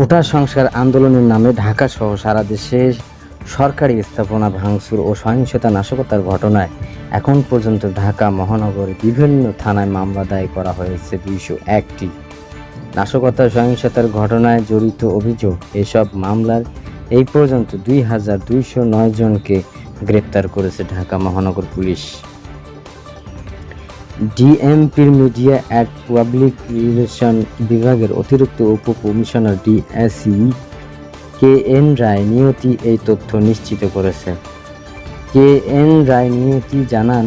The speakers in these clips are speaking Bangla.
কোটা সংস্কার আন্দোলনের নামে ঢাকা সহ সারা দেশে সরকারি স্থাপনা ভাঙচুর ও সহিংসতা নাশকতার ঘটনায় এখন পর্যন্ত ঢাকা মহানগরে বিভিন্ন থানায় মামলা দায়ের করা হয়েছে দুইশো একটি। নাশকতা সহিংসতার ঘটনায় জড়িত অভিযোগ, এসব মামলার এই পর্যন্ত দুই হাজার দুইশো নয় জনকে গ্রেপ্তার করেছে ঢাকা মহানগর পুলিশ। ডিএমপির মিডিয়া অ্যান্ড পাবলিক রিলেশন বিভাগের অতিরিক্ত উপ commissioner DAC K N Roy Niyoti এই তথ্য নিশ্চিত করেছে। কে এন রায় নিয়তি জানান,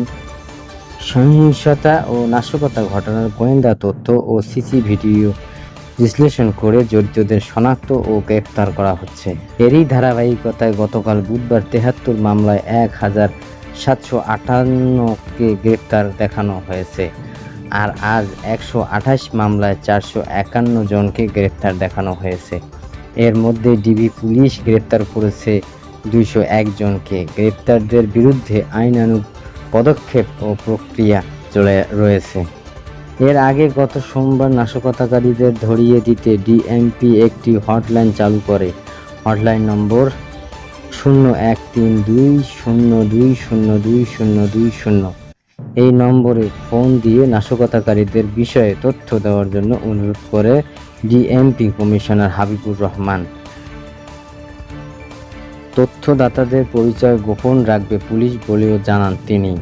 সহিংসতা ও নাশকতা ঘটনার গোয়েন্দা তথ্য ও সিসি ভিডিও বিশ্লেষণ করে জড়িতদের শনাক্ত ও গ্রেপ্তার করা হচ্ছে। এরই ধারাবাহিকতায় গতকাল বুধবার তেহাত্তর মামলায় এক হাজার সাতশো আটান্নকে গ্রেপ্তার দেখানো হয়েছে আর আজ একশো আঠাশ মামলায় চারশো একান্ন জনকে গ্রেপ্তার দেখানো হয়েছে। এর মধ্যে ডিবি পুলিশ গ্রেপ্তার করেছে দুইশো জনকে। গ্রেপ্তারদের বিরুদ্ধে আইনানুগ পদক্ষেপ ও প্রক্রিয়া চলে রয়েছে। এর আগে গত সোমবার নাশকতাকারীদের ধরিয়ে দিতে ডিএমপি একটি হটলাইন চালু করে। হটলাইন নম্বর শূন্য এক তিন দুই শূন্য দুই শূন্য দুই শূন্য দুই শূন্য। এই নম্বরে ফোন দিয়ে নাশকতাকারীদের বিষয়ে তথ্য দেওয়ার জন্য অনুরোধ করে ডিএমপি কমিশনার হাবিবুর রহমান। তথ্যদাতাদের পরিচয় গোপন রাখবে পুলিশ বলেও জানান তিনি।